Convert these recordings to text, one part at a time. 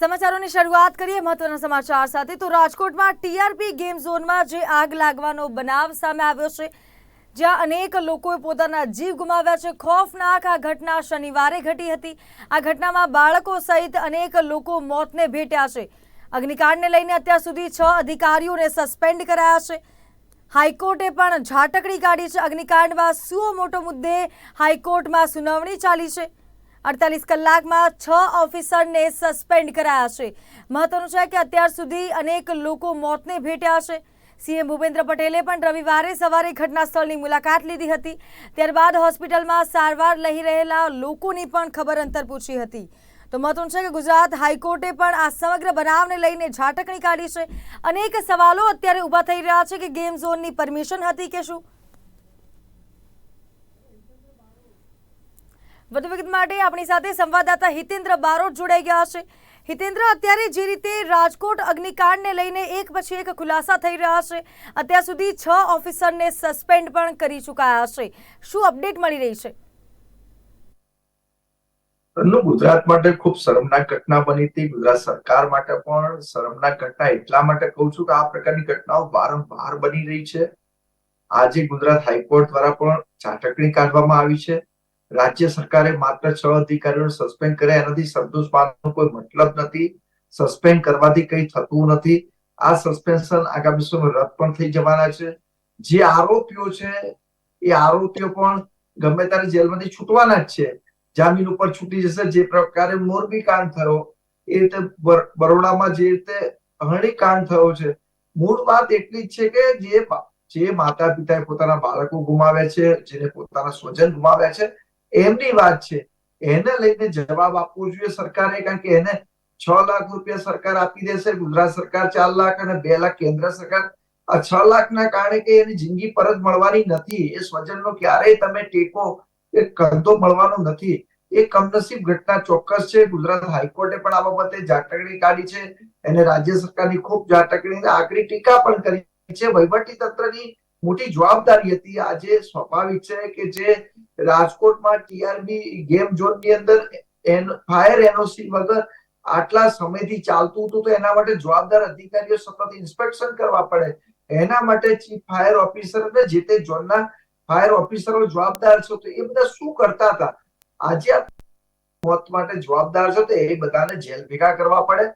સમાચારોની શરૂઆત કરીએ મહત્વના સમાચાર સાથે. તો રાજકોટમાં ટીઆરપી ગેમ ઝોનમાં જે આગ લાગવાનો બનાવ સામે આવ્યો છે, જ્યાં અનેક લોકોએ પોતાના જીવ ગુમાવ્યા છે. ખોફનાક આ ઘટના શનિવારે ઘટી હતી. આ ઘટનામાં બાળકો સહિત અનેક લોકો મોતને ભેટ્યા છે. અગ્નિકાંડને લઈને અત્યાર સુધી છ અધિકારીઓને સસ્પેન્ડ કરાયા છે. હાઈકોર્ટે પણ ઝાટકડી કાઢી છે. અગ્નિકાંડમાં સુઓ મોટો મુદ્દે હાઈકોર્ટમાં સુનાવણી ચાલી છે. અડતાલીસ કલાકમાં છ ઓફિસરને સસ્પેન્ડ કરાયા છે. મહત્વનું છે કે અત્યાર સુધી અનેક લોકો મોતને ભેટ્યા છે. સીએમ ભૂપેન્દ્ર પટેલે પણ રવિવારે સવારે ઘટના સ્થળની મુલાકાત લીધી હતી. ત્યારબાદ હોસ્પિટલમાં સારવાર લઈ રહેલા લોકોની પણ ખબર અંતર પૂછી હતી. તો મહત્વનું છે કે ગુજરાત હાઈકોર્ટે પણ આ સમગ્ર બનાવને લઈને ઝાટકણી કાઢી છે. અનેક સવાલો અત્યારે ઊભા થઈ રહ્યા છે કે ગેમ ઝોનની પરમિશન હતી કે શું? વધુ વિગત માટે આપણી સાથે સંવાદદાતા હિતેન્દ્ર બારોટ જોડાઈ ગયા છે. હિતેન્દ્ર, અત્યારે જે રીતે રાજકોટ અગ્નિકાંડને લઈને એક પછી એક ખુલાસા થઈ રહ્યા છે, અત્યાર સુધી છ ઓફિસરને સસ્પેન્ડ પણ કરી ચૂકાયા છે. શું અપડેટ મળી રહી છે? ગુજરાત માટે ખૂબ શરમનાક ઘટના બની હતી. ગુજરાત સરકાર માટે પણ શરમનાક ઘટના એટલા માટે કહું છું કે આ પ્રકારની ઘટનાઓ વારંવાર બની રહી છે. આજે ગુજરાત હાઈકોર્ટ દ્વારા પણ ઝાટકણી કાઢવામાં આવી છે. રાજ્ય સરકારે માત્ર છ અધિકારીઓને સસ્પેન્ડ કર્યા એનાથી સંતોષ માનવાનો કોઈ મતલબ નથી. સસ્પેન્ડ કરવાથી કંઈ થતું નથી. આ સસ્પેન્શન આગામી સમયમાં રદ પણ થઈ જવાના છે. જે આરોપીઓ છે, એ આરોપીઓ પણ ગમે ત્યારે જેલમાંથી છૂટવાના જ છે. જામીન ઉપર છૂટી જશે. જે પ્રકારે મોરબી કાંડ થયો, એ રીતે બરોડામાં જે રીતે અહણી કાંડ થયો છે. મૂળ વાત એટલી જ છે કે જે જે માતા પિતાએ પોતાના બાળકો ગુમાવ્યા છે, જેને પોતાના સ્વજન ગુમાવ્યા છે એમની વાત છે. એને લઈને જવાબ આપવો જોઈએ સરકારે, કારણ કે એને છ લાખ રૂપિયા સરકાર આપી દેશે. ગુજરાત સરકાર ચાર લાખ અને બે લાખ કેન્દ્ર સરકાર. આ છ લાખના કારણે કે એની જિંદગી પરત મળવાની નથી. એ સ્વજનનો ક્યારેય તમે ટેકો, એ કંધો મળવાનો નથી. એ કમનસીબ ઘટના ચોક્કસ છે. ગુજરાત હાઈકોર્ટે પણ આ બાબતે ઝાટકણી કાઢી છે. એને રાજ્ય સરકારની ખૂબ ઝાટકણી આકરી ટીકા પણ કરી છે. વહીવટી તંત્રની મોટી જવાબદારી હતી. આજે સ્વાભાવિક છે કે જે રાજકોટમાં ટીઆરબી ગેમ ઝોનની અંદર ફાયર એનઓસી વગર આટલા સમયથી ચાલતું હતું, તો એના માટે જવાબદાર અધિકારીઓ સતત ઇન્સ્પેક્શન કરવા પડે. એના માટે ચીફ ફાયર ઓફિસર અને જે તે ઝોનના ફાયર ઓફિસરો જવાબદાર છે, તો એ બધા શું કરતા હતા? આજે મોત માટે જવાબદાર છે, તો એ બધાને જેલ ભેગા કરવા પડે.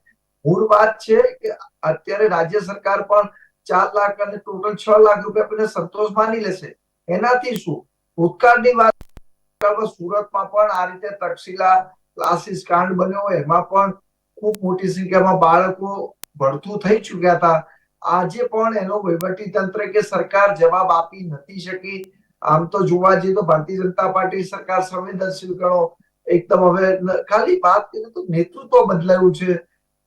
મૂળ વાત છે કે અત્યારે રાજ્ય સરકાર પણ ચાર લાખ અને ટોટલ છ લાખ રૂપિયા આપીને સંતોષ માની લેશે. એનાથી શું? ભૂતકાળની વાત સુરતમાં પણ આ રીતે તક્ષશિલા ક્લાસીસ કાંડ બન્યો એમાં પણ ખૂબ મોટી સંખ્યામાં બાળકો ભડથું થઈ ચુક્યા હતા. આજે પણ એનો વહીવટી તંત્ર કે સરકાર જવાબ આપી નથી શકી. આમ તો જોવા જઈએ તો ભારતીય જનતા પાર્ટી સરકાર સંવેદનશીલ ગણો. એકદમ હવે ખાલી વાત કરીએ તો નેતૃત્વ બદલાયું છે.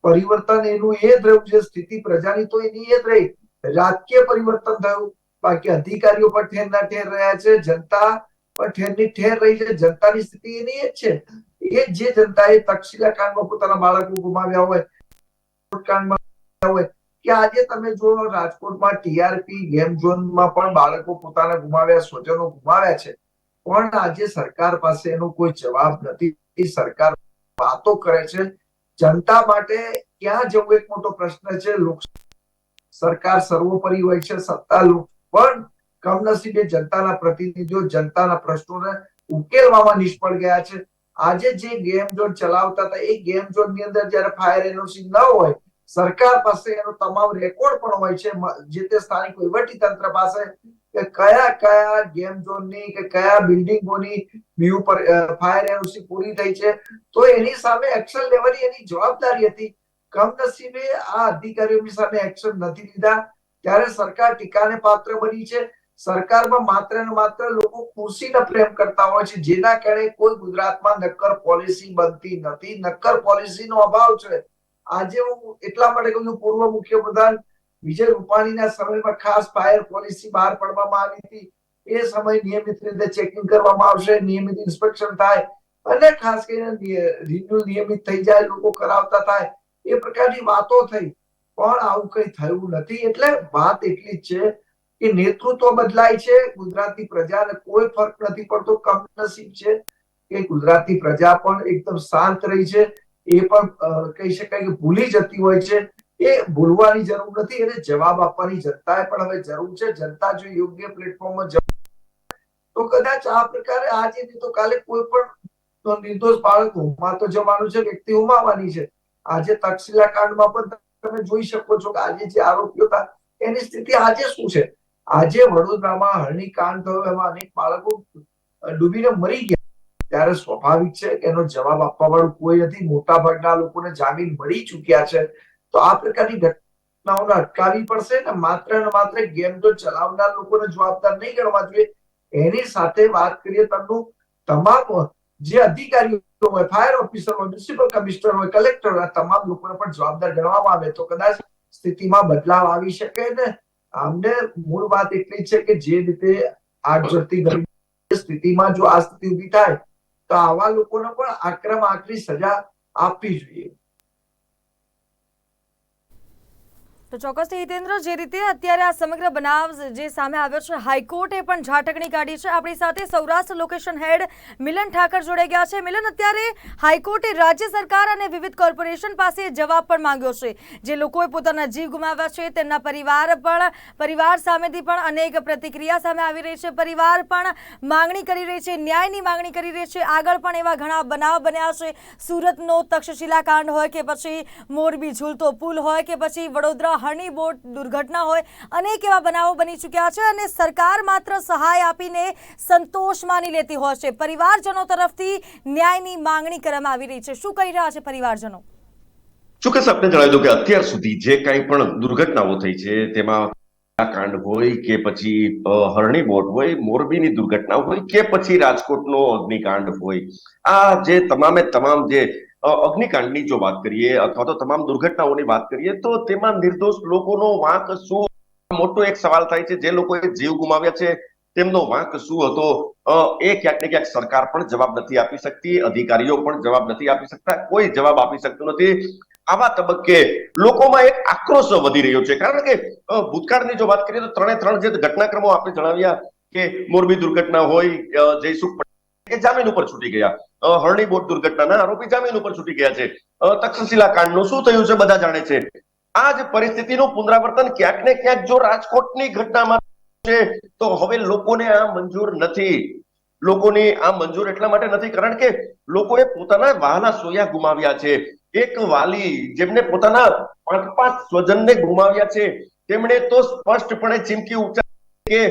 પરિવર્તન એનું એ જ રહ્યું છે, સ્થિતિ પ્રજાની તો એની એ જ રહી. રાજકીય પરિવર્તન થયું. બાકી અધિકારીઓ પણ ઠેર ના ઠેર રહ્યા છે. જનતા પણ ઠેરની ઠેર રહી છે. જનતાની સ્થિતિ એની એ જ છે. એ જે જનતાએ તક્ષશિલા કાંડમાં પોતાના બાળકો ગુમાવ્યા હોય કાંડમાં હોય, કે આજે તમે જો રાજકોટમાં ટીઆરપી ગેમ ઝોનમાં પણ બાળકો પોતાના ગુમાવ્યા, સ્વજનો ગુમાવ્યા છે. પણ આજે સરકાર પાસે એનો કોઈ જવાબ નથી. સરકાર વાતો કરે છે. જનતા માટે ક્યાં જવું એક મોટો પ્રશ્ન છે. લોક સરકાર સર્વોપરી હોય છે સત્તા પણ કમનસીબે જનતાના પ્રતિનિધિઓ, જનતાના પ્રશ્નોને ઉકેલવામાં નિષ્ફળ ગયા છે. આજે જે ગેમ ઝોન ચલાવતા હતા, એ ગેમ ઝોનની અંદર જયારે ફાયર એનઓસી ન હોય, સરકાર પાસે એનો તમામ રેકોર્ડ પણ હોય છે. જે તે સ્થાનિક વહીવટી તંત્ર પાસે કે કયા કયા ગેમ ઝોનની કે કયા બિલ્ડિંગોની વ્યૂ પર ફાયર એનઓસી પૂરી થઈ છે. તો એની સામે એક્શન લેવાની એની જવાબદારી હતી. કમનસીબે આ અધિકારીઓની સામે એક્શન નથી લીધા. ત્યારે સરકાર ટીકાને પાત્ર બની છે. સરકારમાં માત્ર ને માત્ર લોકો ખુરશીને પ્રેમ કરતા હોય છે. જેના કારણે કોઈ ગુજરાતમાં નક્કર પોલિસી બનતી નથી. નક્કર પોલિસીનો અભાવ છે. આજે હું એટલા માટે કહું પૂર્વ મુખ્યપ્રધાન વિજય રૂપાણીના સમયમાં ખાસ ફાયર પોલિસી બહાર પાડવામાં આવી હતી. એ સમય નિયમિત રીતે ચેકિંગ કરવામાં આવશે, નિયમિત ઇન્સ્પેક્શન થાય અને ખાસ કરીને રિન્યુઅલ નિયમિત થઈ જાય, લોકો કરાવતા થાય. એ પ્રકારની વાતો થઈ. પણ આવું કઈ થયું નથી. એટલે વાત એટલી જ છે કે નેતૃત્વ બદલાય છે. ગુજરાતની પ્રજાને કોઈ ફરક નથી પડતો. કમનસીબ છે કે ગુજરાતની પ્રજા પણ એકદમ શાંત રહી છે. એ પણ કહી શકાય કે ભૂલી જતી હોય છે. એ ભૂલવાની જરૂર નથી. એને જવાબ આપવાની જનતાએ પણ હવે જરૂર છે. જનતા જો યોગ્ય પ્લેટફોર્મમાં તો કદાચ આ પ્રકારે આજે નહીં તો કાલે કોઈ પણ નિર્દોષ બાળક હુમા જવાનું છે. વ્યક્તિ હુમાવાની છે. આજે તક્ષશિલા કાંડમાં પણ તમે જોઈ શકો છો કે આજે જે આરોપીઓ હતા, એની સ્થિતિ આજે શું છે? આજે વડોદરામાં હરણી કાંડ થયો, એમાં અનેક બાળકો ડૂબીને મરી ગયા. ત્યારે સ્વાભાવિક છે કે એનો જવાબ આપવા વાળું કોઈ નથી. મોટા ભાગના લોકોને જામીન મળી ચૂક્યા છે. તો આ પ્રકારની ઘટનાઓને અટકાવવી પડશે ને માત્ર ને માત્ર ગેમ તો ચલાવનાર લોકોને જવાબદાર નહીં ગણવા જોઈએ. એની સાથે વાત કરીએ તમનું તમામ જે અધિકારીઓ હોય ફાયર ઓફિસર હોય મ્યુનિસિપલ કમિશનર હોય કલેક્ટર હોય તમામ લોકોને પણ જવાબદાર ગણવામાં આવે તો કદાચ સ્થિતિમાં બદલાવ આવી શકે ને. અમને મૂળ વાત એટલી છે કે જે રીતે આગ ઝરતી સ્થિતિમાં જો આ સ્થિતિ ઊભી થાય, તો આવા લોકોને પણ આક્રમ આકરી સજા આપવી જોઈએ. તો ચોક્કસથી હિતેન્દ્ર, જે રીતે અત્યારે આ સમગ્ર બનાવ જે સામે આવ્યો છે, હાઈકોર્ટે પણ ઝાટકણી કાઢી છે. આપણી સાથે સૌરાષ્ટ્ર લોકેશન હેડ મિલન ઠાકર જોડે ગયા છે. મિલન, અત્યારે હાઈકોર્ટે રાજ્ય સરકાર અને વિવિધ કોર્પોરેશન પાસે જવાબ પણ માંગ્યો છે. જે લોકોએ પોતાના જીવ ગુમાવ્યા છે, તેમના પરિવાર પણ, પરિવાર સામેથી પણ અનેક પ્રતિક્રિયા સામે આવી રહી છે. પરિવાર પણ માંગણી કરી રહી છે, ન્યાયની માંગણી કરી રહી છે. આગળ પણ એવા ઘણા બનાવ બન્યા છે. સુરતનો તક્ષશિલા કાંડ હોય કે પછી મોરબી ઝૂલતો પુલ હોય કે પછી વડોદરા હરણી બોટ દુર્ઘટના હોય, અનેક એવા બનાવો બની ચૂક્યા છે અને સરકાર માત્ર સહાય આપીને સંતોષ માની લેતી હોય છે. પરિવારજનો તરફથી ન્યાયની માંગણી કરવામાં આવી રહી છે. શું કહી રહ્યા છે પરિવારજનો? ચોક્કસ આપણે જણાવી કે અત્યાર સુધી જે કંઈ પણ દુર્ઘટનાઓ થઈ છે, તેમાં કાંડ હોય કે પછી હરણી બોટ હોય, મોરબીની દુર્ઘટના હોય કે પછી રાજકોટનો અગ્નિકાંડ હોય, આ જે તમામે તમામ જે અગ્નિકાંડની જો વાત કરીએ અથવા તો તમામ દુર્ઘટનાઓની વાત કરીએ, તો તેમાં નિર્દોષ લોકોનો વાંક શું? મોટો એક સવાલ થાય છે, જે લોકોએ જીવ ગુમાવ્યા છે, તેમનો વાંક શું હતો? એ ક્યાંક ને ક્યાંક સરકાર પણ જવાબ નથી આપી શકતી, અધિકારીઓ પણ જવાબ નથી આપી શકતા, કોઈ જવાબ આપી શકતું નથી. આવા તબક્કે લોકોમાં એક આક્રોશ વધી રહ્યો છે, કારણ કે ભૂતકાળની જો વાત કરીએ તો ત્રણે ત્રણ જે ઘટનાક્રમો આપણે જણાવ્યા કે મોરબી દુર્ઘટના હોય જયસુખ એ જામીન ઉપર છૂટી ગયા. હરણી બોટ દુર્ઘટનાના આરોપી જામીન ઉપર છૂટી ગયા છે. તક્ષશિલા કાંડનું શું થયું છે બધા જાણે છે. આ જ પરિસ્થિતિનું પુનરાવર્તન ક્યાંક ને ક્યાંક જો રાજકોટની ઘટનામાં છે, તો હવે લોકોને આ મંજૂર નથી. લોકોની આ મંજૂર એટલા માટે નથી કારણ કે લોકોએ પોતાના વાહના સોયા ગુમાવ્યા છે. એક વાલી જેમને પોતાના પાંચ પાંચ સ્વજનને ગુમાવ્યા છે, તેમણે તો સ્પષ્ટપણે ચીમકી ઉચ્ચારી કે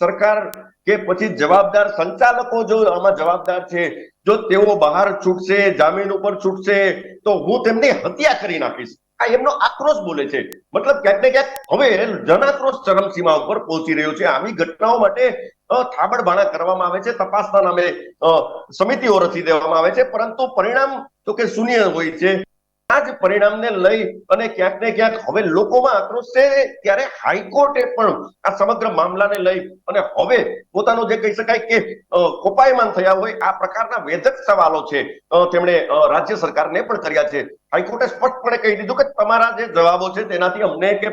સરકાર કે પછી જવાબદાર સંચાલકો જો આમાં જવાબદાર છે જો તેઓ બહાર છૂટશે જામીન ઉપર છૂટશે તો હું તેમની હત્યા કરી નાખીશ. આ એમનો આક્રોશ બોલે છે. મતલબ ક્યાંક ને ક્યાંક હવે જનાક્રોશ ચરમસીમા ઉપર પહોંચી રહ્યો છે. આવી ઘટનાઓ માટે અ, થાબડબાણા કરવામાં આવે છે. તપાસના નામે સમિતિઓ રચી દેવામાં આવે છે. પરંતુ પરિણામ તો કે શૂન્ય હોય છે. આ જ પરિણામને લઈ અને ક્યાંક ને ક્યાંક હવે લોકોમાં આક્રોશ છે, ત્યારે હાઈકોર્ટે પણ આ સમગ્ર મામલાને લઈ અને હવે પોતાનો જે કહી શકાય કે કોપાયમાન થયા હોય, આ પ્રકારના વેધક સવાલો છે તેમણે રાજ્ય સરકારને પણ કર્યા છે. હાઈકોર્ટે સ્પષ્ટપણે કહી દીધું કે તમારા જે જવાબો છે તેનાથી અમને કે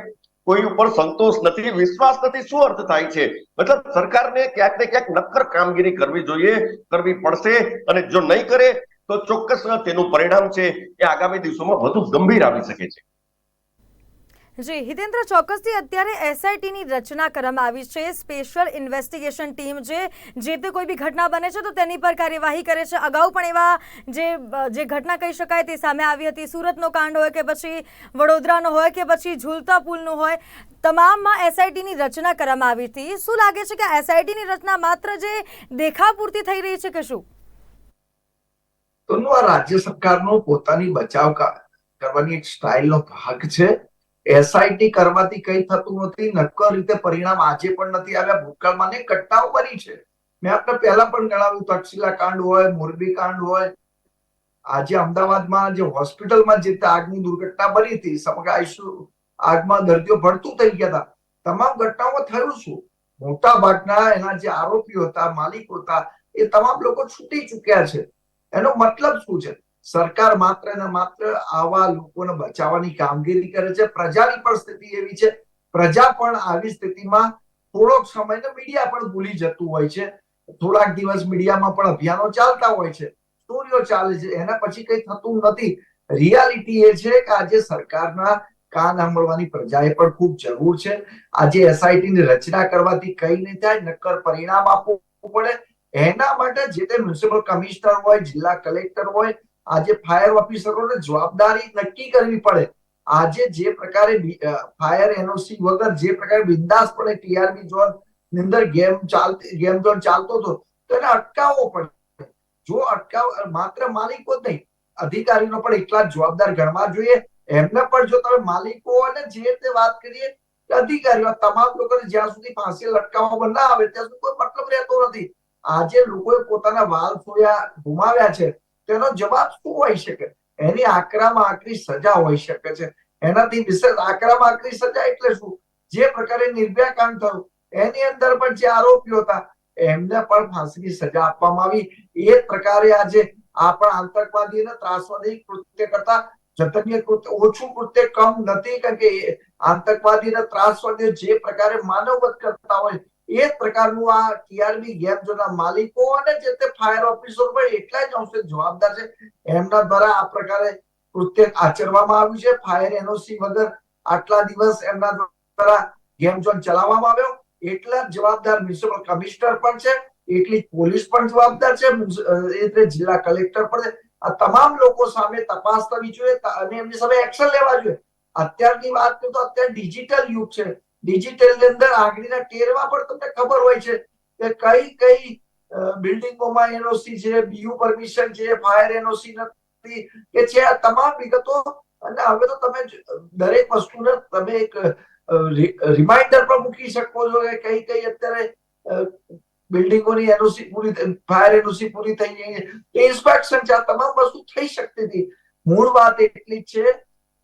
કોઈ ઉપર સંતોષ નથી, વિશ્વાસ નથી, શું અર્થ થાય છે? મતલબ સરકારને ક્યાંક ને ક્યાંક નક્કર કામગીરી કરવી જોઈએ, કરવી પડશે અને જો નહીં કરે તો ચોક્કસ તેનું પરિણામ છે એ આગામી દિવસોમાં વધુ ગંભીર આવી શકે છે. જી, હિતેન્દ્ર, ચોક્કસથી અત્યારે એસઆઈટીની રચના કરવામાં આવી છે. સ્પેશિયલ ઇન્વેસ્ટિગેશન ટીમ જે જે તે કોઈ બી ઘટના બને છે તો તેની પર કાર્યવાહી કરે છે. અગાઉ પણ એવા જે જે ઘટના કહી શકાય તે સામે આવી હતી. સુરતનો કાંડ હોય કે પછી વડોદરાનો હોય કે પછી ઝૂલતા પુલનો હોય, તમામમાં એસઆઈટીની રચના કરવામાં આવી હતી. શું લાગે છે કે એસઆઈટીની રચના માત્ર જે દેખાવ પૂરતી થઈ રહી છે કે શું? તો આ રાજ્ય સરકારનો પોતાની બચાવ કરવાની એક સ્ટાઇલનો ભાગ છે. એસઆઈટી કરવાથી કઈ થતું નથી, નક્કર રીતે પરિણામ આજે પણ નથી આવ્યા. ભૂતકાળમાં ને ઘટનાઓ બની છે. મેં આપણે પહેલા પણ ગણાવ્યું, તક્ષશિલા કાંડ હોય, મોરબી કાંડ હોય. આજે અમદાવાદમાં જે હોસ્પિટલમાં જે આગની દુર્ઘટના બની હતી, સમગ્ર આઈસીયુ આગમાં દર્દીઓ ભરતું થઈ ગયા હતા. તમામ ઘટનાઓમાં થયું શું? મોટા ભાગના એના જે આરોપીઓ હતા, માલિકો હતા, એ તમામ લોકો છૂટી ચૂક્યા છે. એનો મતલબ શું છે? સરકાર માત્ર ને માત્ર આવા લોકોને બચાવવાની કામગીરી કરે છે. પ્રજાની પણ સ્થિતિ એવી છે. પ્રજા પણ આવી સ્થિતિમાં થોડોક સમય ને મીડિયા પણ ભૂલી જતું હોય છે. થોડાક દિવસ મીડિયામાં પણ અભિયાનો ચાલતા હોય છે. સ્ટોરીઓ ચાલે છે. એના પછી કઈ થતું નથી. રિયાલિટી એ છે કે આજે સરકારના કાન સાંભળવાની પ્રજાએ પણ ખૂબ જરૂર છે. આજે એસઆઈટી ની રચના કરવાથી કઈ નહીં થાય. નક્કર પરિણામ આપવું પડે. એના માટે જે તે મ્યુનિસિપલ કમિશનર હોય, જિલ્લા કલેક્ટર હોય, આજે ફાયર ઓફિસરોને જવાબદારી નક્કી કરવી પડે. આજે જે પ્રકારે ફાયર એનઓસી વગર જે પ્રકારે બિંદાસપણે ટીઆરબી ઝોનની અંદર ગેમ ચાલતી ગેમ ઝોન ચાલતો હતો, તો એને અટકાવવો પડે. જો અટકાવ, માત્ર માલિકો જ નહીં, અધિકારીનો પણ એટલા જ જવાબદાર ગણવા જોઈએ. એમને પણ જો તમે માલિકો અને જે રીતે વાત કરીએ અધિકારીઓ, તમામ લોકોને જ્યાં સુધી ફાંસી લટકાવવામાં ના આવે, ત્યાં સુધી કોઈ મતલબ રહેતો નથી. આજે લોકોએ પોતાના વાલ ફોડ્યા ગુમાવ્યા છે તેનો જવાબ શું હોઈ શકે? એની આકરામાં આકરી સજા હોઈ શકે છે. એનાથી વિશેષ આકરામાં આકરી સજા એટલે શું? જે પ્રકારે નિર્ભયા કાંડ થયું, એની અંદર પણ જે આરોપીઓ હતા, એમને પણ ફાંસીની સજા આપવામાં આવી. એ પ્રકારે આજે આપણા આતંકવાદી અને ત્રાસવાદી કૃત્ય કરતા જતનીય કૃત્ય, ઓછું કૃત્ય કમ નથી, કારણ કે આતંકવાદી અને ત્રાસવાદીઓ જે પ્રકારે માનવવધ કરતા હોય એ પ્રકારનું આ ટીઆરબી ગેમ જોના માલિકો અને જે તે ફાયર ઓફિસર પણ એટલા જ અંશે જવાબદાર છે. એમના દ્વારા આ પ્રકારે કૃત્ય આચરવામાં આવ્યું છે. ફાયર એનઓસી વગર આટલા દિવસ એમના દ્વારા ગેમ ઝોન ચલાવવામાં આવ્યો. એટલા જ જવાબદાર મ્યુનિસિપલ કમિશનર પણ છે. એટલી પોલીસ પણ જવાબદાર છે. એટલે જિલ્લા કલેક્ટર પણ છે. આ તમામ લોકો સામે તપાસ થવી જોઈએ. અને એમની સામે એક્શન લેવા જોઈએ. અત્યારની વાત કરું તો અત્યારે ડિજિટલ યુગ છે. ડિજિટલની અંદર આંગળીના ટેરવા પણ તમને ખબર હોય છે કે કઈ કઈ બિલ્ડિંગોમાં એનઓસી છે, બીયુ પરમિશન છે, ફાયર એનઓસી નથી, કે છે આ તમામ વિગતો, અને હવે તો તમે દરેક વસ્તુને તમે એક રિમાઇન્ડર પણ મૂકી શકો છો કે કઈ કઈ અત્યારે બિલ્ડિંગોની એનઓસી પૂરી ફાયર એનઓસી પૂરી થઈ ગઈ છે. ઇન્સ્પેક્શન છે, આ તમામ વસ્તુ થઈ શકતી હતી. મૂળ વાત એટલી છે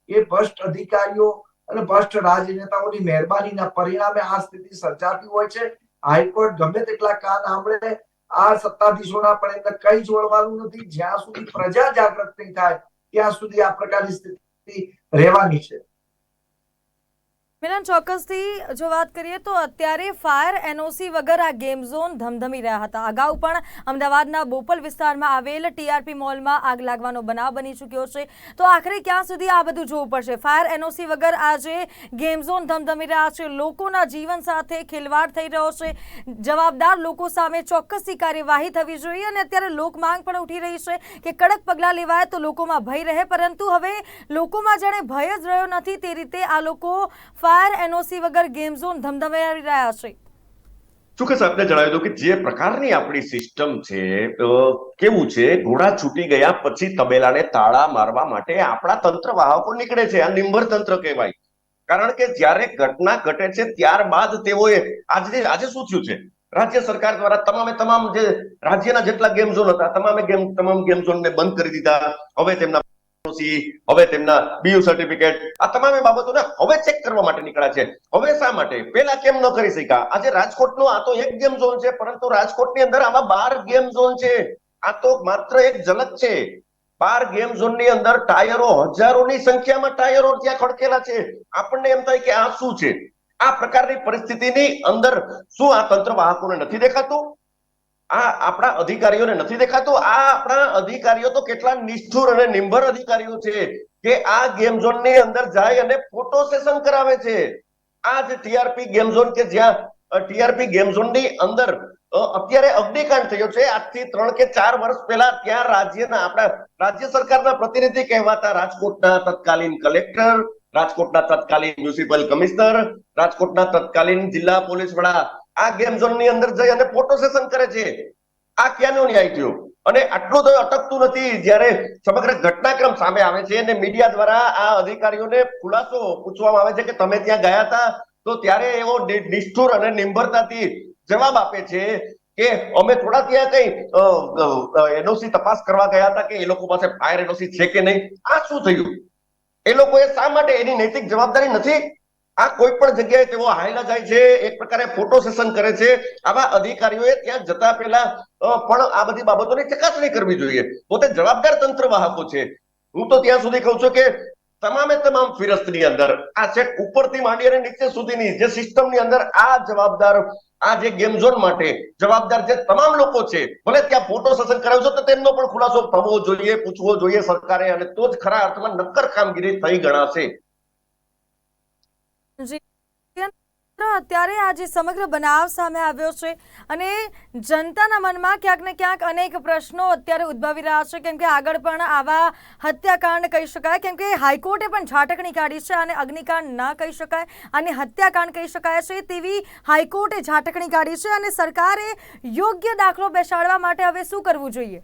કે ભ્રષ્ટ અધિકારીઓ અને ભ્રષ્ટ રાજનેતાઓની મહેરબાનીના પરિણામે આ સ્થિતિ સર્જાતી હોય છે. હાઈકોર્ટ ગમે તેટલા કાન સાંભળે, આ સત્તાધીશોના પણ એમને કઈ જોડવાનું નથી. જ્યાં સુધી પ્રજા જાગૃત નહીં થાય, ત્યાં સુધી આ પ્રકારની સ્થિતિ રહેવાની છે. મિલન, ચોક્કસથી જો વાત કરીએ તો અત્યારે ફાયર એનઓસી વગર આ ગેમ ઝોન ધમધમી રહ્યા હતા. અગાઉ પણ અમદાવાદના બોપલ વિસ્તારમાં આવેલ ટીઆરપી મોલમાં આગ લાગવાનો બનાવ બની ચૂક્યો છે. તો આખરે ક્યાં સુધી આ બધું જોવું પડશે? ફાયર એનઓસી વગર આજે ગેમ ઝોન ધમધમી રહ્યા છે. લોકોના જીવન સાથે ખેલવાડ થઈ રહ્યો છે. જવાબદાર લોકો સામે ચોક્કસથી કાર્યવાહી થવી જોઈએ અને અત્યારે લોકમાંગ પણ ઉઠી રહી છે કે કડક પગલાં લેવાય તો લોકોમાં ભય રહે. પરંતુ હવે લોકોમાં જાણે ભય જ રહ્યો નથી. તે રીતે આ લોકો ફાયર એનઓસી વગર ગેમ ઝોન ધમધમાવી રહ્યા છે. ચોક્કસ આપને જણાવી દઉં કે જે પ્રકારની આપણી સિસ્ટમ છે કેવું છે, ઘોડા છૂટી ગયા પછી તબેલાને તાળા મારવા માટે આપણા તંત્ર વાહકો નીકળે છે. આ નિંભર તંત્ર કહેવાય. કારણ કે જ્યારે ઘટના ઘટે છે, ત્યારબાદ તેઓએ આજે આજે શું થયું છે? રાજ્ય સરકાર દ્વારા તમામે તમામ જે રાજ્યના જેટલા ગેમ ઝોન હતા, તમામે ગેમ તમામ ગેમ ઝોનને બંધ કરી દીધા. હવે તેમના હવે તેમના બીયુ સર્ટિફિકેટ આ તમામ બાબતોને હવે ચેક કરવા માટે નીકળ્યા છે. હવે શા માટે? પેલા કેમ ન કરી શક્યા? આજે રાજકોટનો આ તો એક ગેમ ઝોન છે, પરંતુ રાજકોટની અંદર આમાં બાર ગેમ ઝોન છે. આ તો માત્ર એક ઝલક છે. બાર ગેમ ઝોનની અંદર ટાયરો હજારોની સંખ્યામાં ટાયરો ત્યાં ખડકેલા છે. આપણને એમ થાય કે આ શું છે? આ પ્રકારની પરિસ્થિતિની અંદર શું આ તંત્ર વાહકોને નથી દેખાતું? આ આપણા અધિકારીઓને નથી દેખાતું. આ આપણા અધિકારીઓ તો કેટલા નિષ્ઠુર અને નિંભર અધિકારીઓ છે કે આ ગેમ ઝોનની અંદર જાય અને ફોટો સેશન કરાવે છે. આ જે ટીઆરપી ગેમ ઝોન કે જ્યાં ટીઆરપી ગેમ ઝોનની અંદર અત્યારે અગ્નિકાંડ થયો છે. આજથી ત્રણ કે ચાર વર્ષ પહેલા ત્યાં રાજ્યના, આપણા રાજ્ય સરકારના પ્રતિનિધિ કહેવાતા રાજકોટના તત્કાલીન કલેક્ટર, રાજકોટના તત્કાલીન મ્યુનિસિપલ કમિશનર, રાજકોટના તત્કાલીન જિલ્લા પોલીસ વડા આ ગેમ ઝોનની અંદર જઈ અને ફોટો સેશન કરે છે. આ ક્યાંનો ન્યાય થયો? અને આટલું તો અટકતું નથી. જ્યારે સમગ્ર ઘટનાક્રમ સામે આવે છે અને મીડિયા દ્વારા આ અધિકારીઓને ખુલાસો પૂછવામાં આવે છે કે તમે ત્યાં ગયા હતા, તો ત્યારે એવો નિષ્ઠુર અને નિર્ભરતાથી જવાબ આપે છે કે અમે થોડા ત્યાં કઈ એનઓસી તપાસ કરવા ગયા હતા કે એ લોકો પાસે ફાયર એનઓસી છે કે નહીં? આ શું થયું? એ લોકોએ શા માટે એની નૈતિક જવાબદારી નથી? આ કોઈ પણ જગ્યાએ તેઓ હાયલા જાય છે, એક પ્રકારે ફોટો સેશન કરે છે, આવા અધિકારીઓએ ત્યાં જતા પહેલા પણ આ બધી બાબતોની ચકાસણી કરવી જોઈએ. પોતે જવાબદાર તંત્ર વાહકો છે. હું તો ત્યાં સુધી કહું છું કે તમામે તમામ ફિરસ્તની અંદર, આ સેટ ઉપરથી માંડી અને નીચે સુધીની જે સિસ્ટમની અંદર આ જવાબદાર, આ જે ગેમ ઝોન માટે જવાબદાર જે તમામ લોકો છે, ભલે ત્યાં ફોટો સેશન કરાવશો તો તેમનો પણ ખુલાસો થવો જોઈએ, પૂછવો જોઈએ સરકારે અને તો જ ખરા અર્થમાં નક્કર કામગીરી થઈ ગણાશે જી અત્યારે આ જે સમગ્ર બનાવ સામે આવ્યો છે અને જનતાના મનમાં ક્યાંક ને ક્યાંક અનેક પ્રશ્નો અત્યારે ઉદ્ભવી રહ્યા છે. કેમ કે આગળ પણ આવા હત્યાકાંડ કહી શકાય, કેમ કે હાઈકોર્ટે પણ ઝાટકણી કાઢી છે અને અગ્નિકાંડ ના કહી શકાય અને હત્યાકાંડ કહી શકાય છે તેવી હાઈકોર્ટે ઝાટકણી કાઢી છે અને સરકારે યોગ્ય દાખલો બેસાડવા માટે હવે શું કરવું જોઈએ?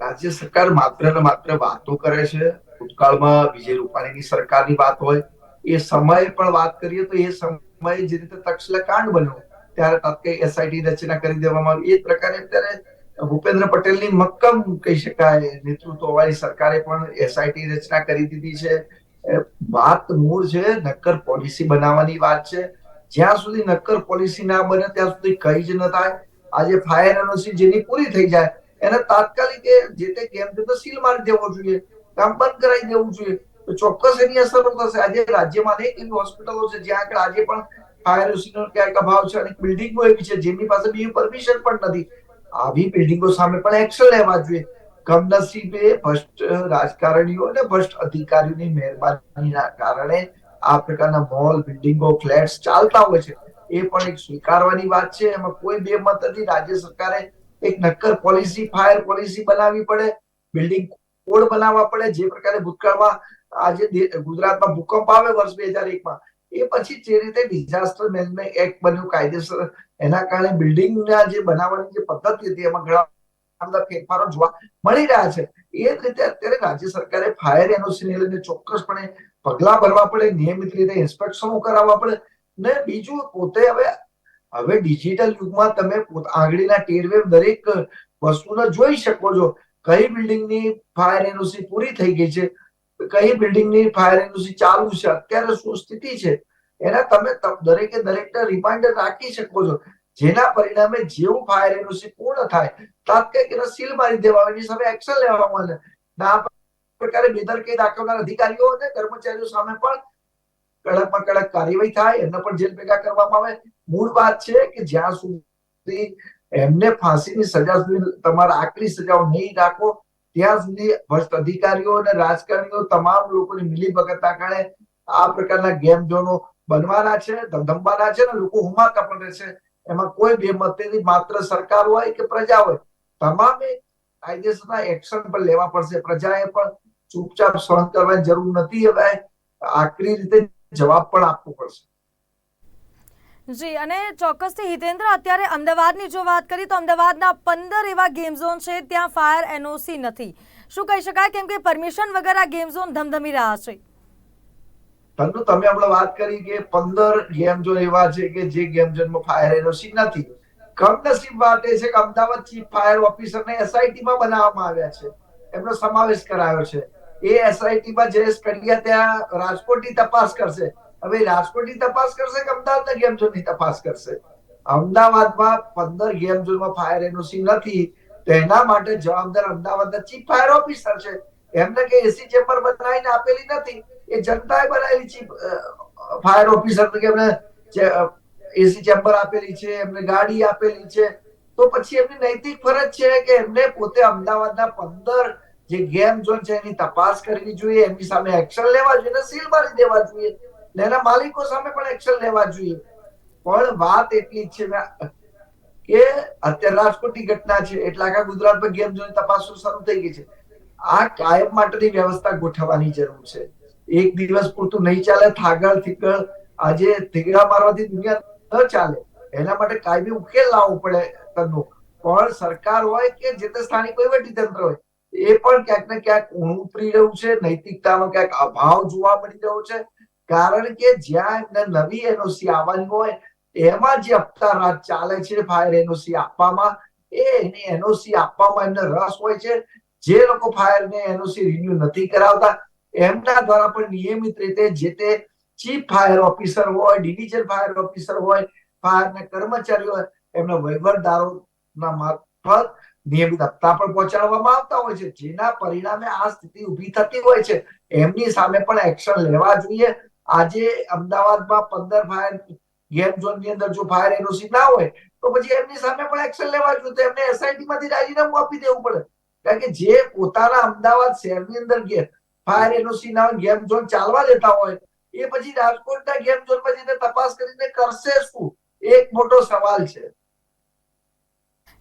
રાજ્ય સરકાર માત્ર ને માત્ર વાતો કરે છે. ભૂતકાળમાં વિજય રૂપાણીની સરકારની વાત હોય એ સમયે પણ વાત કરીએ તો એ સમયે જે રીતે તક્ષલા કાંડ બન્યો, ત્યારે તાત્કાલિક એસઆઈટી રચના કરી દેવામાં આવી. એ પ્રકારે અત્યારે ભૂપેન્દ્ર પટેલની મક્કમ કહી શકાય, નેતૃત્વ વાળી સરકારે પણ એસઆઈટી રચના કરી દીધી છે. વાત મૂળ છે, નક્કર પોલિસી બનાવવાની વાત છે. જ્યાં સુધી નક્કર પોલિસી ના બને, ત્યાં સુધી કઈ જ ન થાય. આજે ફાયર એનઓસી જેની પૂરી થઈ જાય, એને તાત્કાલિક જે તે કેમ તો સીલ મારી દેવો જોઈએ. કામ બંધ કરાવી દેવું જોઈએ. ચોક્કસ એની અસર થશે. આજે રાજ્યમાં અનેક એવી હોસ્પિટલો છે જ્યાં આગળ આજે પણ ફાયર એનઓસી ક્યાંક અભાવ છે અને બિલ્ડિંગો એવી છે જેમની પાસે બીજી પરમિશન પણ નથી. આવી બિલ્ડિંગો સામે પણ એક્શન લેવા જોઈએ. કમનસીબે ભ્રષ્ટ રાજકારણીઓ અને ભ્રષ્ટ અધિકારીઓની મહેરબાનીના કારણે આ પ્રકારના મોલ બિલ્ડિંગો ફ્લેટ્સ ચાલતા હોય છે. એ પણ એક સ્વીકારવાની વાત છે. એમાં કોઈ બે મત નથી. રાજ્ય સરકારે એક નક્કર પોલિસી ફાયર પોલિસી બનાવવી પડે. બિલ્ડિંગ કોડ બનાવવા પડે. જે પ્રકારે ભૂતકાળમાં આજે ગુજરાતમાં ભૂકંપ આવે વર્ષ બે હજાર એકમાં, એ પછી જે રીતે ડિઝાસ્ટર મેનેજમેન્ટ એક્ટ બન્યું, કાયદેસર, એના કારણે બિલ્ડિંગના જે બનાવવાની જે પદ્ધતિ હતી, એમાં ઘણા બધા ફેરફારો જોવા મળી રહ્યા છે. એ જ રીતે અત્યારે રાજ્ય સરકારે ફાયર એનઓસી ને લઈને ચોક્કસપણે પગલા ભરવા પડે, નિયમિત રીતે ઇન્સ્પેક્શનો કરાવવા પડે, ને બીજું પોતે હવે હવે ડિજિટલ યુગમાં તમે આંગળીના ટેરવે દરેક વસ્તુને જોઈ શકો છો. કઈ બિલ્ડિંગની ફાયર એનઓસી પૂરી થઈ ગઈ છે? કઈ બિલ્ડિંગની ફાયર એનઓસી ચાલુ છે, અત્યારે શું સ્થિતિ છે, એના તમે દરેકે દરેકને રિમાઇન્ડર રાખી શકો છો. જેના પરિણામે જેવું ફાયર એનઓસી પૂર્ણ થાય, તાત્કાલિક એને સીલ મારી દેવા એની સામે એક્શન લેવામાં આવે ના પ્રકારે બેદરકારી દાખવનાર અધિકારીઓ અને કર્મચારીઓ સામે પણ કડકમાં કડક કાર્યવાહી થાય, એમને પણ જેલ ભેગા કરવામાં આવે. મૂળ વાત છે કે જ્યાં સુધી એમને ફાંસીની સજા સુધી તમારા આકરી સજાઓ નહીં રાખો ત્યાં સુધી ભ્રષ્ટ અધિકારીઓ અને રાજકારણીઓ તમામ લોકોની મિલીભગતના કારણે આ પ્રકારના ગેમ ઝોનો બનવાના છે, ધમધમવાના છે ને લોકો હુમાતા પણ રહેશે. એમાં કોઈ બે મત નથી માત્ર સરકાર હોય કે પ્રજા હોય. તમામે કાયદેસરના એક્શન પણ લેવા પડશે. પ્રજાએ પણ ચૂપચાપ સહન કરવાની જરૂર નથી. હવે આકરી રીતે જવાબ પણ આપવો પડશે. જી, અને ચોક્કસથી હિતેન્દ્ર, અત્યારે અમદાવાદની જો વાત કરીએ તો અમદાવાદના પંદર એવા ગેમ ઝોન છે, ત્યાં ફાયર એનઓસી નથી. શું કહી શકાય? કેમ કે પરમિશન વગર આ ગેમ ઝોન ધમધમી રહ્યા છે. પરંતુ તમે હમણાં વાત કરી કે પંદર ગેમ ઝોન એવા છે કે જે ગેમ ઝોનમાં ફાયર એનઓસી નથી. કમનસીબ વાત એ છે કે અમદાવાદ ચીફ ફાયર ઓફિસરને એસઆઈટીમાં બનાવવામાં આવ્યા છે. એમનો સમાવેશ કરાયો છે. એ એસઆઈટીમાં જયેશ કડિયા ત્યાં રાજકોટની તપાસ કરશે. હવે રાજકોટની તપાસ કરશે કે અમદાવાદના ગેમ ઝોનની તપાસ કરશે? અમદાવાદમાં પંદર ગેમ ઝોનમાં ફાયર એનઓસી નથી, તો એના માટે જવાબદાર અમદાવાદના ચીફ ફાયર ઓફિસર છે. એમને કે એસી ચેમ્બર બનાવીને આપેલી નથી. એ જનતાએ બનાવેલી ચીફ ફાયર ઓફિસર કે એમને એસી ચેમ્બર આપેલી છે, એમને ગાડી આપેલી છે. તો પછી એમની નૈતિક ફરજ છે કે એમને પોતે અમદાવાદના પંદર જે ગેમ ઝોન છે એની તપાસ કરવી જોઈએ, એમની સામે એક્શન લેવા જોઈએ સીલ મારી દેવા જોઈએ. ને એના માલિકો સામે પણ એક્શન લેવા જોઈએ. પણ વાત એટલી છે કે અત્યારે રાજકોટની ઘટના છે, એટલે આખા પર ગેમ જોઈને તપાસો શરૂ થઈ ગઈ છે. આ કાયમ માટેની વ્યવસ્થા ગોઠવવાની જરૂર છે. એક દિવસ પૂરતું નહીં ચાલે, થાગળ થીગળ આજે થીગડા મારવાથી દુનિયા ન ચાલે. એના માટે કાયમી ઉકેલ લાવવો પડે તનો પણ સરકાર હોય કે જે તે સ્થાનિક વહીવટી તંત્ર હોય, એ પણ ક્યાંક ને ક્યાંક ઊણું રહ્યું છે, નૈતિકતાનો ક્યાંક અભાવ જોવા મળી રહ્યો છે. કારણ કે જ્યાં નવી એનઓસી આવવાની હોય, એમાં જે હપ્તા રાત ચાલે છે ફાયર એનઓસી આપવામાં, એ એની એનઓસી આપવામાં એમને રસ હોય છે. જે લોકો ફાયર ને એનઓસી રિન્યુ નથી કરાવતા, એમના દ્વારા પણ નિયમિત રીતે જે તે ચીફ ફાયર ઓફિસર હોય ડિવિઝન ફાયર ઓફિસર હોય ફાયર ને કર્મચારીઓ એમના વહીવટદારો ના મારફત નિયમિત હપ્તા પણ પહોંચાડવામાં આવતા હોય છે. જેના પરિણામે આ સ્થિતિ ઊભી થતી હોય છે. એમની સામે પણ એક્શન લેવા જોઈએ. આજે અમદાવાદમાં પંદર ફાયર ગેમ ઝોનની અંદર જો ફાયર એનઓસી ના હોય, તો પછી એમની સામે પણ એક્શન લેવા જોઈએ. એમને એસઆઈટી માંથી રાજીનામું આપી દેવું પડે. કારણ કે જે પોતાના અમદાવાદ શહેરની અંદર ગેમ ફાયર એનઓસી ના ગેમ ઝોન ચાલવા દેતા હોય, એ પછી રાજકોટના ગેમ ઝોન પછી તપાસ કરીને કરશે શું? એક મોટો સવાલ છે.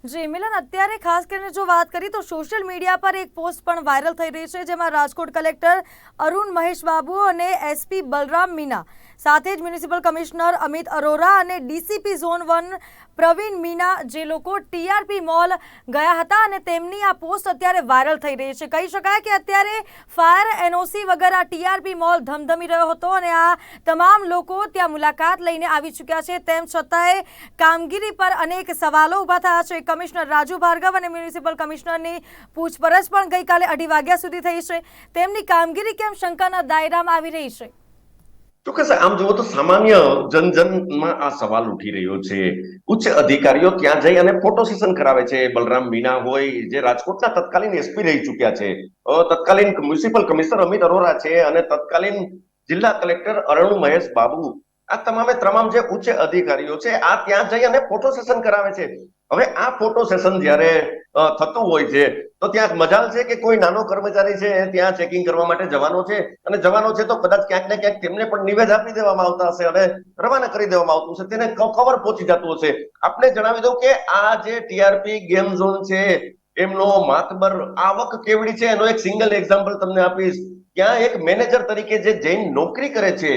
જી, મિલન, અત્યારે ખાસ કરીને જો વાત કરીએ તો સોશિયલ મીડિયા પર એક પોસ્ટ પણ વાયરલ થઈ રહી છે, જેમાં રાજકોટ કલેક્ટર અરુણ મહેશ બાબુ અને એસપી બલરામ મીના, સાથે જ મ્યુનિસિપલ કમિશનર અમિત અરોરા અને DCP zone one Pravin Meena, જે લોકો ટીઆરપી મોલ ગયા હતા અને તેમની આ પોસ્ટ અત્યારે વાયરલ થઈ રહી છે. કહી શકાય કે અત્યારે ફાયર એનઓસી વગર આ ટીઆરપી મોલ ધમધમી રહ્યો હતો અને આ તમામ લોકો ત્યાં મુલાકાત લઈને આવી ચૂક્યા છે. તેમ છતાંય કામગીરી પર અનેક સવાલો ઊભા થયા છે. કમિશનર રાજુ ભાર્ગવ અને મ્યુનિસિપલ કમિશનરની પૂછપરછ પણ ગઈકાલે અઢી વાગ્યા સુધી થઈ છે. તેમની કામગીરી કેમ શંકાના દાયરામાં આવી રહી છે? ચોક્કસ આમ જુઓ તો સામાન્ય જનજનમાં આ સવાલ ઉઠી રહ્યો છે. ઉચ્ચ અધિકારીઓ ત્યાં જઈ અને ફોટો સેશન કરાવે છે? બલરામ મીના હોય, જે રાજકોટના તત્કાલીન એસપી રહી ચૂક્યા છે. તત્કાલીન મ્યુનિસિપલ કમિશનર અમિત અરોરા છે અને તત્કાલીન જિલ્લા કલેક્ટર અરણુ મહેશ બાબુ. આ તમામે તમામ જે ઉચ્ચ અધિકારીઓ છે, આ ત્યાં જઈ અને ફોટો સેશન કરાવે છે. હવે આ ફોટો સેશન જ્યારે થતું હોય છે, તો ત્યાં મજાલ છે કે કોઈ નાનો કર્મચારી છે ત્યાં ચેકિંગ કરવા માટે જવાનો છે, અને જવાનો છે તો કદાચ ક્યાંક ને ક્યાંક તેમને પણ નિવેદ આપી દેવામાં આવતા હશે અને રવાના કરી દેવામાં આવતું હશે, તેને ખબર પહોંચી જતું હશે. આપણે જણાવી દઉં કે આ જે ટીઆરપી ગેમ ઝોન છે, એમનો માતબર આવક કેવડી છે, એનો એક સિંગલ એક્ઝામ્પલ તમને આપીશ. ત્યાં એક મેનેજર તરીકે જે જૈન નોકરી કરે છે,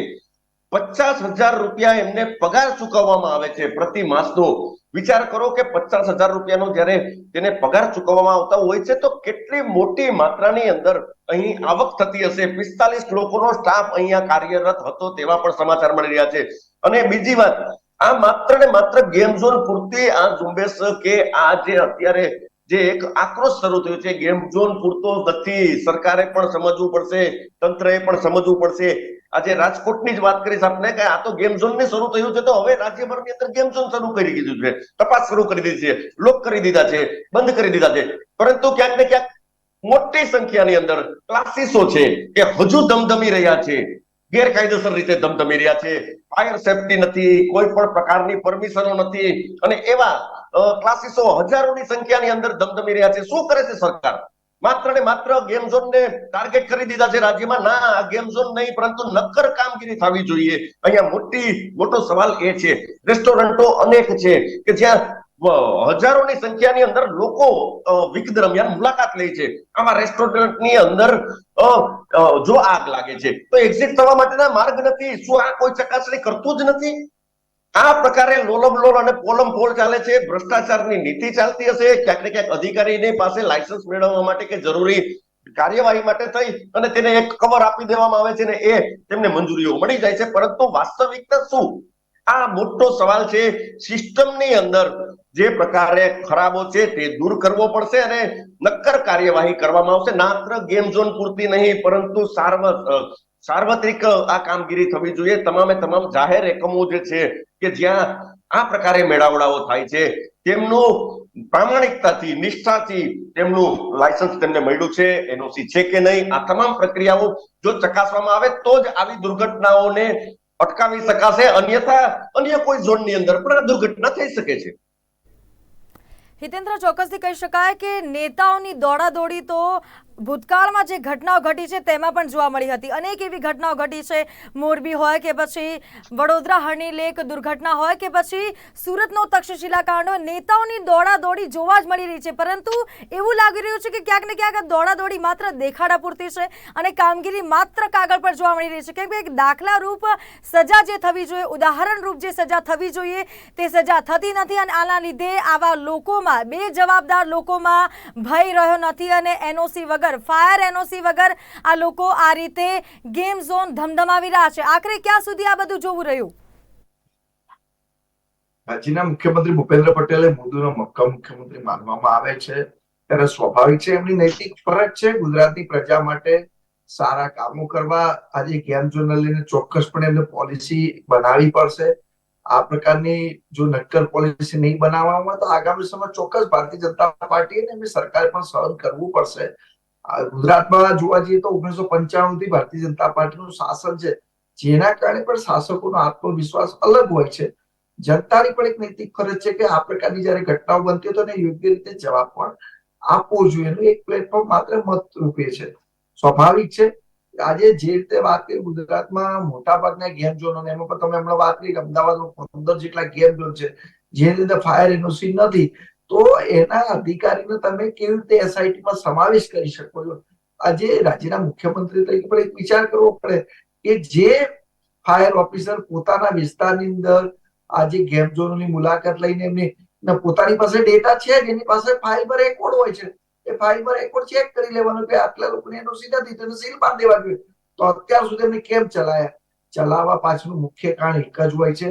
પચાસ હજાર રૂપિયા એમને પગાર ચૂકવવામાં આવે છે પ્રતિ માસનો. વિચાર કરો કે પચાસ હજાર રૂપિયાનો જ્યારે તેને પગાર ચૂકવવામાં આવતા હોય છે, તો કેટલી મોટી માત્રાની અંદર અહીં આવક થતી હશે? પિસ્તાલીસ લોકોનો સ્ટાફ અહીંયા કાર્યરત હતો તેવા પણ સમાચાર મળી રહ્યા છે. અને બીજી વાત, આ માત્ર ને માત્ર ગેમ ઝોન પૂરતી આ ઝુંબેશ કે આ જે અત્યારે જે એક આક્રોશ શરૂ થયો છે, ગેમ ઝોન પૂરતો નથી. સરકારે પણ સમજવું પડશે, તંત્રએ પણ સમજવું પડશે. આજે રાજકોટની જ વાત કરીશ આપણે કે આ તો ગેમ ઝોન ને શરૂ થયું છે, તો હવે રાજ્યભરની અંદર ગેમ ઝોન શરૂ કરી દીધું છે. તપાસ શરૂ કરી દીધી છે, લોક કરી દીધા છે, બંધ કરી દીધા છે. પરંતુ ક્યાંક ને ક્યાંક મોટી સંખ્યાની અંદર ક્લાસીસો છે એ હજુ ધમધમી રહ્યા છે. ગેરકાયદેસર રીતે ધમધમી રહ્યા છે. ફાયર સેફટી નથી, કોઈ પણ પ્રકારની પરમિશનો નથી. અને એવા ક્લાસીસો હજારોની સંખ્યાની અંદર ધમધમી રહ્યા છે. શું કરે છે સરકાર? માત્ર ને માત્ર ગેમ ઝોન ને ટાર્ગેટ કરી દીધા છે રાજ્યમાં? ના ગેમ ઝોન નહીં, પરંતુ નક્કર કામગીરી થવી જોઈએ. અહીંયા મોટી, મોટો સવાલ એ છે. રેસ્ટોરન્ટો અનેક છે કે જ્યાં હજારોની સંખ્યાની અંદર લોકો વીક દરમિયાન મુલાકાત લે છે. આમાં રેસ્ટોરન્ટની અંદર જો આગ લાગે છે. તો એક્ઝિટ થવા માટેના માર્ગ નથી. શું આ કોઈ ચકાસણી કરતું જ નથી? આ પ્રકારે લોલમ લોલ અને પોલમ પોલ ચાલે છે. ભ્રષ્ટાચારની નીતિ ચાલતી હશે. ક્યાંક ને ક્યાંક અધિકારીની પાસે લાયસન્સ મેળવવા માટે કે જરૂરી કાર્યવાહી માટે થઈ અને તેને એક કવર આપી દેવામાં આવે છે ને એ તેમને મંજૂરીઓ મળી જાય છે. પરંતુ વાસ્તવિકતા શું? આ મોટો સવાલ છે. સિસ્ટમની અંદર જે પ્રકારે ખરાબો છે તે દૂર કરવો પડશે અને નક્કર કાર્યવાહી કરવામાં આવશે. માત્ર ગેમ ઝોન પૂરતી નહીં, પરંતુ સાર્વ સાર્વત્રિક આ કામગીરી થવી જોઈએ. તમામે તમામ જાહેર એકમો જે છે કે જ્યાં આ પ્રકારે મેળાવડાઓ થાય છે, તેમનો પ્રામાણિકતાથી, નિષ્ઠાથી તેમનું લાયસન્સ તેમને મળ્યું છે, એનઓસી છે કે નહીં, આ તમામ પ્રક્રિયાઓ જો ચકાસવામાં આવે તો જ આવી દુર્ઘટનાઓને અટકાવી શકાશે. અન્યથા, અન્ય કોઈ ઝોનની અંદર પણ દુર્ઘટના થઈ શકે છે. હિતેન્દ્ર, ચોક્કસથી કહી શકાય કે નેતાઓની દોડાદોડી તો ભૂતકાળમાં જે ઘટનાઓ ઘટી છે તેમાં પણ જોવા મળી હતી. અનેક એવી ઘટનાઓ ઘટી છે. મોરબી હોય કે પછી વડોદરા હરણી લેક દુર્ઘટના હોય કે પછી સુરતનો તક્ષશિલા કાંડ નેતાઓની દોડાદોડી જોવા જ મળી રહી છે. પરંતુ એવું લાગી રહ્યું છે કે ક્યાંક ને ક્યાંક દોડાદોડી માત્ર દેખાડા પૂરતી છે અને કામગીરી માત્ર કાગળ પર જોવા મળી રહી છે. કેમ કે એક દાખલા રૂપ સજા જે થવી જોઈએ ઉદાહરણરૂપ જે સજા થવી જોઈએ, તે સજા થતી નથી અને આના લીધે આવા લોકોમાં બે જવાબદાર લોકોમાં ભય રહ્યો નથી અને એનઓસી વગર ફાયર એનઓસી વગર આ લોકો આ રીતે ગેમ ઝોન ધમધમાવી રહ્યા છે. આખરે ક્યાં સુધી આ બધું જોવું રહ્યું? રાજ્યના મુખ્યમંત્રી ભૂપેન્દ્ર પટેલે મોદીનો મક્કમ મુખ્યમંત્રી માનવામાં આવે છે. ત્યારે સ્વાભાવિક છે એમની નૈતિક ફરજ છે ગુજરાતની પ્રજા માટે સારા કામો કરવા. આજે ગેમ ઝોનને લઈને ચોક્કસપણે એમને પોલિસી બનાવવી પડશે. આ પ્રકારની જો નક્કર પોલિસી નહીં બનાવવામાં તો આગામી સમયમાં ચોક્કસ ભારતીય જનતા પાર્ટી અને એમની સરકારે પણ સહન કરવું પડશે. ગુજરાતમાં જોવા જઈએ તો ઓગણીસો પંચાણું થી ભારતીય જનતા પાર્ટીનું શાસન છે. જેના કારણે પણ શાસકોનો આત્મવિશ્વાસ અલગ હોય છે. જનતાની પણ એક નૈતિક ફરજ છે કે આ પ્રકારની જયારે ઘટનાઓ બનતી હોય તો એને યોગ્ય રીતે જવાબ પણ આપવો જોઈએ. એનું એક પ્લેટફોર્મ માત્ર મત રૂપે છે. સ્વાભાવિક છે આજે જે રીતે વાત કરી ગુજરાતમાં મોટા ભાગના ગેમ ઝોન એમાં પણ તમે હમણાં વાત કરી અમદાવાદમાં પંદર જેટલા ગેમ ઝોન છે. જે રીતે ફાયર એનઓસી નથી. તો એના અધિકારીને તમે કેવી રીતે એસઆઈટીમાં સમાવેશ કરી શકો છો? આજે રાજ્યના મુખ્યમંત્રી તરીકે પણ એક વિચાર કરવો પડે કે જે ફાયર ઓફિસર પોતાના વિસ્તારની અંદર આજે ગેમ ઝોનની મુલાકાત લઈને એમની પોતાની પાસે ડેટા છે જ, એની પાસે પર રેકોર્ડ હોય છે. એ ફાઇલમાં રેકોર્ડ ચેક કરી લેવાનું કે આટલા લોકોને એનું સીધા દીધો સીલ મારી દેવા જોઈએ. તો અત્યાર સુધી એમને કેમ ચલાયા? ચલાવવા પાછળનું મુખ્ય કારણ એક જ હોય છે.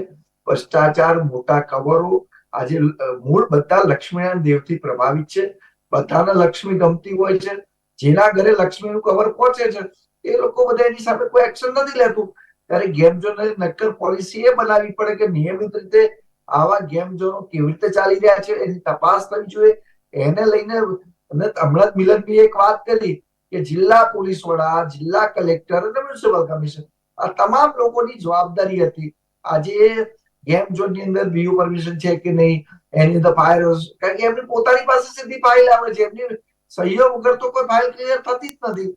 ભ્રષ્ટાચાર, મોટા કવરો આજે મૂળ બધા લક્ષ્મીનારાયણ દેવથી પ્રભાવિત છે. બધાને લક્ષ્મી ગમતી હોય છે. જેના ઘરે લક્ષ્મીનું કવર પહોંચે છે. એ લોકો બધા એની સામે કોઈ એક્શન નથી લેતું. ત્યારે ગેમ ઝોન નક્કર પોલિસી એ બનાવવી પડે કે નિયમિત રીતે આવા ગેમ ઝોનો કેવી રીતે ચાલી રહ્યા છે, એની તપાસ થવી જોઈએ. એને લઈને હમણાં જ મિલનભાઈ એક વાત કરી કે જિલ્લા પોલીસ વડા, જિલ્લા કલેક્ટર અને મ્યુનિસિપલ કમિશનર આ તમામ લોકોની જવાબદારી હતી. આજે ગેમ ઝોનની અંદર બીયુ પરમિશન છે કે નહીં, એની અંદર ફાઇલ કારણ કે એમની પોતાની પાસે સીધી ફાઇલ આવે છે. એમની સહયોગ વગર તો કોઈ ફાઇલ ક્લિયર થતી જ નથી.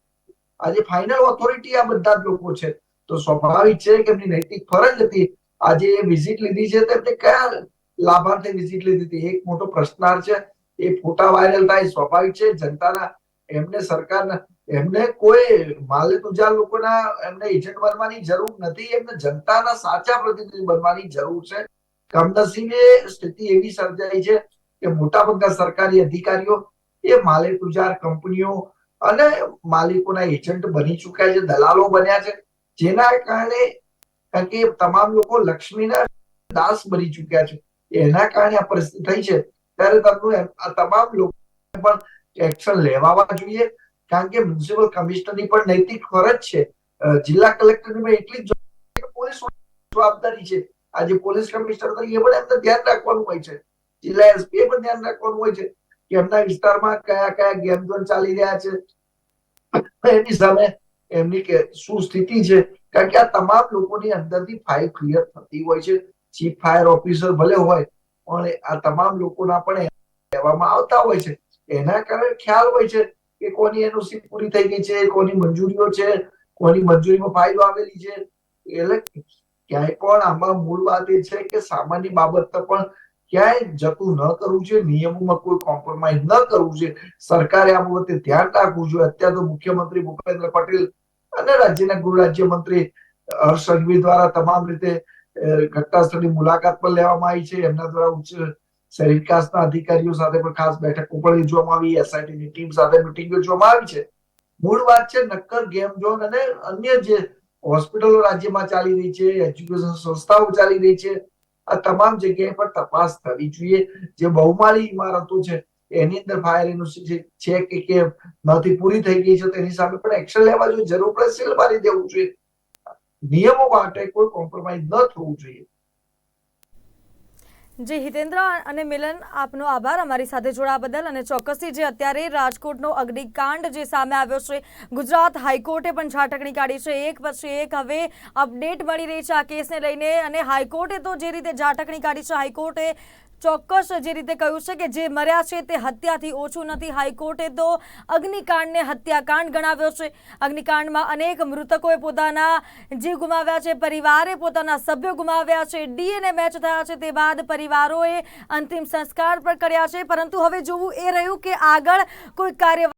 આજે ફાઇનલ ઓથોરિટી આ બધા લોકો છે. તો સ્વાભાવિક છે કે એમની નૈતિક ફરજ હતી. આજે એ વિઝિટ લીધી છે તેમને કયા લાભાર્થે વિઝિટ લીધી હતી? એક મોટો પ્રશ્નાર્થ છે. એ ફોટા વાયરલ થાય. સ્વાભાવિક છે. જનતાના, એમને સરકારના એમને કોઈ માલે તુજા લોકોના એમને એજન્ટ બનવાની જરૂર નથી, એમને જનતાના સાચા પ્રતિનિધિ બનવાની જરૂર છે. કમનસીબે સ્થિતિ એવી સર્જાઈ છે કે મોટાભાગના સરકારી અધિકારીઓ એ માલે તુજાર કંપનીઓ અને માલિકોના એજન્ટ બની ચુક્યા છે, દલાલો બન્યા છે, જેના કારણે કારણ કે તમામ લોકો લક્ષ્મીના દાસ બની ચુક્યા છે. એના કારણે આ પરિસ્થિતિ થઈ છે. ત્યારે તમને આ તમામ લોકો પણ એક્શન લેવા જોઈએ. કારણ કે મ્યુનિસિપલ કમિશનરની પણ નૈતિક ફરજ છે. જિલ્લા કલેક્ટરની પણ એટલી જ પોલીસ જવાબદારી છે. આજે પોલીસ કમિશનર તરીકે પણ એમને ધ્યાન રાખવાનું હોય છે. જિલ્લા એસપી પણ ધ્યાન રાખવાનું હોય છે કે એમના વિસ્તારમાં કયા કયા ગેમ ઝોન ચાલી રહ્યા છે. એની સામે એમની શું સ્થિતિ છે. કારણ કે આ તમામ લોકોની અંદરથી ફાઇલ ક્લિયર થતી હોય છે. ચીફ ફાયર ઓફિસર ભલે હોય, પણ આ તમામ લોકોના પણ કહેવામાં આવતા હોય છે. એના કારણે ખ્યાલ હોય છે કે કોની એનઓસી પૂરી થઈ ગઈ છે, કોની મંજૂરીઓ છે, કોની મંજૂરીમાં ફાઇલો આવેલી છે, એટલે ક્યાંય પણ આમાં મૂળ વાત એ છે કે સામાન્ય બાબત પણ ક્યાંય જતું ન કરવું છે નિયમોમાં કોઈ કોમ્પ્રોમાઇઝ ન કરવું છે સરકારે આ બાબતે ધ્યાન રાખવું જોઈએ. અત્યારે તો મુખ્યમંત્રી ભૂપેન્દ્ર પટેલ અને રાજ્યના ગૃહ રાજ્યમંત્રી હર્ષ સંઘવી દ્વારા તમામ રીતે ઘટના સ્થળની મુલાકાત પણ લેવામાં આવી છે. એમના દ્વારા ઉચ્ચ શહેરી વિકાસના અધિકારીઓ સાથે પણ ખાસ બેઠકો પણ યોજવામાં આવી. એસઆઈટીની ટીમ સાથે મિટિંગ યોજવામાં આવી છે. મૂળ વાત છે નક્કર ગેમ ઝોન અને અન્ય જે હોસ્પિટલો રાજ્યમાં ચાલી રહી છે, એજ્યુકેશન સંસ્થાઓ ચાલી રહી છે, આ તમામ જગ્યાએ પર તપાસ થવી જોઈએ. જે બહુમાળી ઇમારતો છે, એની અંદર ફાયર એનઓસી છે કે કેમ નથી પૂરી થઈ ગઈ છે, તેની સામે પણ એક્શન લેવા જોઈએ. જરૂર પડે સીલ મારી દેવું જોઈએ. નિયમો માટે કોઈ કોમ્પ્રોમાઇઝ ન થવું જોઈએ. જી હિતેન્દ્ર અને મિલન, આપનો આભાર. અમારી સાથે જોડાવા બદલ અને ચોક્કસથી જે અત્યારે રાજકોટનો અગ્નિકાંડ જે સામે આવ્યો છે, ગુજરાત હાઈકોર્ટે પણ ઝાટકણી કાઢી છે. એક પછી એક હવે અપડેટ મળી રહી છે આ કેસને લઈને અને હાઈકોર્ટે તો જે રીતે ઝાટકણી કાઢી છે, હાઈકોર્ટે ચોક્કસ જે રીતે કહ્યું છે કે જે મર્યા છે તે હત્યાથી ઓછું નથી. હાઈકોર્ટે તો અગ્નિકાંડને હત્યાકાંડ ગણાવ્યો છે. અગ્નિકાંડમાં અનેક મૃતકોએ પોતાના જીવ ગુમાવ્યા છે, પરિવારે પોતાના સભ્યો ગુમાવ્યા છે, ડીએનએ મેચ થયા છે, તે બાદ પરિવારોએ અંતિમ સંસ્કાર પણ કર્યા છે. પરંતુ હવે જોવું એ રહ્યું કે આગળ કોઈ કાર્ય